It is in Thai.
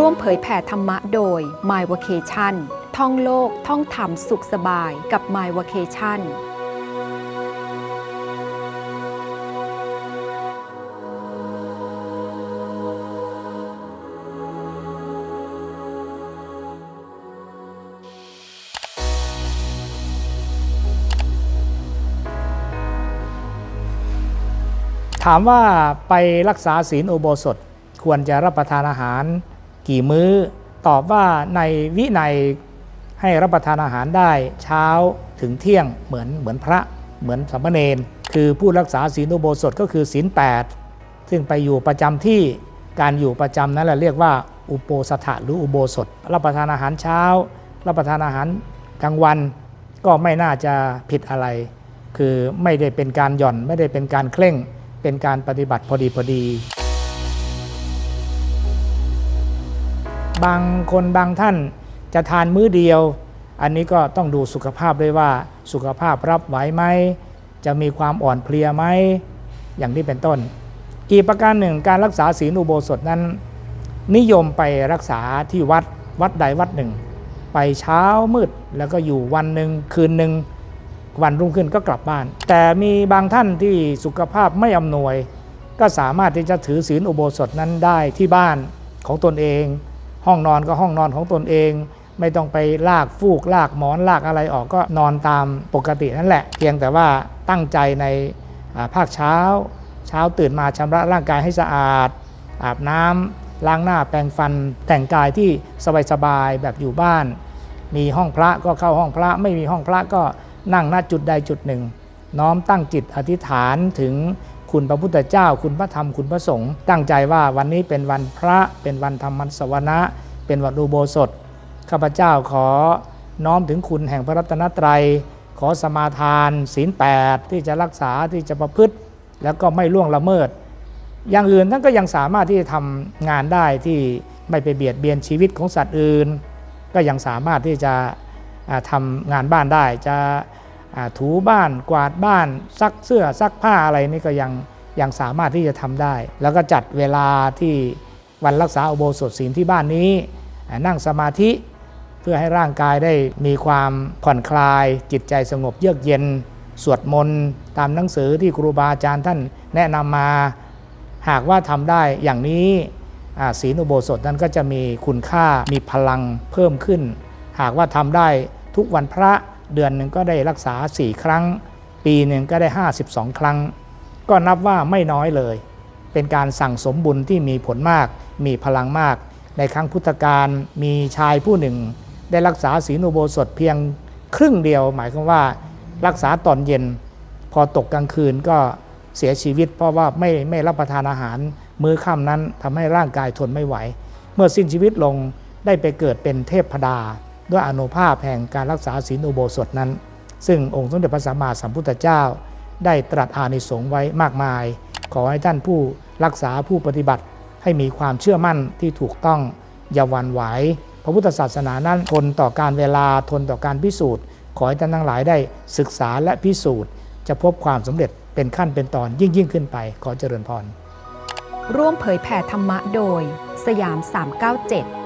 ร่วมเผยแผ่ธรรมะโดย My Vacation ท่องโลกท่องธรรมสุขสบายกับ My Vacation ถามว่าไปรักษาศีลอุโบสถควรจะรับประทานอาหาร กี่มื้อ ตอบว่าในวินัยให้รับประทานอาหารได้เช้าถึงเที่ยงเหมือนเหมือนพระเหมือนสามเณรคือผู้รักษาศีลอุโบสถก็คือศีล8ซึ่งไปอยู่ประจำที่การอยู่ประจำนั้นแหละเรียกว่าอุโปสถะหรืออุโบสถ รับประทานอาหารเช้า รับประทานอาหารกลางวัน ก็ไม่น่าจะผิดอะไร คือไม่ได้เป็นการหย่อนไม่ได้เป็นการเคร่งเป็นการปฏิบัติพอดีพอดี บางคนบางท่านจะทานมื้อเดียว อันนี้ก็ต้องดูสุขภาพด้วยว่าสุขภาพรับไหวไหม จะมีความอ่อนเพลียไหม อย่างนี้เป็นต้นอีกประการหนึ่งการรักษาศีลอุโบสถนั้น นิยมไปรักษาที่วัดวัดใดวัดหนึ่ง ไปเช้ามืดแล้วก็อยู่วันหนึ่งคืนหนึ่งวันรุ่งขึ้นก็กลับบ้าน แต่มีบางท่านที่สุขภาพไม่อำนวย ก็สามารถที่จะถือศีลอุโบสถนั้นได้ที่บ้านของตนเอง ห้องนอนก็ห้องนอนของตนเอง ไม่ต้องไปลากฟูกลากหมอนลากอะไรออกก็นอนตามปกตินั่นแหละ เพียงแต่ว่าตั้งใจในภาคเช้า เช้าตื่นมาชำระร่างกายให้สะอาด อาบน้ำล้างหน้าแปรงฟัน แต่งกายที่สบายๆแบบอยู่บ้าน มีห้องพระก็เข้าห้องพระ ไม่มีห้องพระก็นั่งณจุดใดจุดหนึ่ง น้อมตั้งจิตอธิษฐานถึง คุณพระพุทธเจ้า คุณพระธรรมคุณพระสงฆ์ตั้งใจว่าวันนี้เป็นวันพระเป็นวันธรรมสวนะเป็นวันอุโบสถข้าพเจ้าขอน้อมถึงคุณแห่งพระรัตนตรัย ขอสมาทาน ศีลแปดที่จะรักษาที่จะประพฤติ แล้วก็ไม่ล่วงละเมิด อย่างอื่นท่านก็ยังสามารถที่จะทำงานได้ที่ไม่ไปเบียดเบียนชีวิตของสัตว์อื่น ก็ยังสามารถที่จะอ่าทำงานบ้านได้จะ ถูบ้านกวาดบ้านซักเสื้อซักผ้าอะไรนี่ก็ยังยังสามารถที่จะทำได้ แล้วก็จัดเวลาที่วันรักษาอุโบสถศีลที่บ้านนี้ นั่งสมาธิเพื่อให้ร่างกายได้มีความผ่อนคลาย จิตใจสงบเยือกเย็น สวดมนต์ตามหนังสือที่ครูบาอาจารย์ท่านแนะนำมาหากว่าทำได้อย่างนี้ศีลอุโบสถนั้นก็จะมีคุณค่ามีพลังเพิ่มขึ้น หากว่าทำได้ทุกวันพระ เดือนหนึ่งก็ได้รักษา 4 ครั้ง ปีหนึ่งก็ได้ 52 ครั้ง ก็นับว่าไม่น้อยเลย เป็นการสั่งสมบุญที่มีผลมาก มีพลังมาก ในครั้งพุทธกาลมีชายผู้หนึ่ง ได้รักษาศีลอุโบสถเพียงครึ่งเดียว หมายความว่ารักษาตอนเย็น พอตกกลางคืนก็เสียชีวิต เพราะว่าไม่ไม่รับประทานอาหาร มื้อค่ำนั้นทำให้ร่างกายทนไม่ไหว เมื่อสิ้นชีวิตลงได้ไปเกิดเป็นเทพดา ด้วยอนุภาพแห่งการรักษาศีลอุโบสถนั้น ซึ่งองค์สมเด็จพระสัมมาสัมพุทธเจ้า ได้ตรัสอานิสงส์ไว้มากมาย ขอให้ท่านผู้รักษาผู้ปฏิบัติ ให้มีความเชื่อมั่นที่ถูกต้องอย่าหวั่นไหวพระพุทธศาสนานั้นทนต่อการเวลาทนต่อการพิสูจน์ ขอให้ท่านทั้งหลายได้ศึกษาและพิสูจน์ จะพบความสำเร็จเป็นขั้นเป็นตอนยิ่งยิ่งขึ้นไปขอเจริญพรร่วมเผยแผ่ธรรมะโดย สยาม 397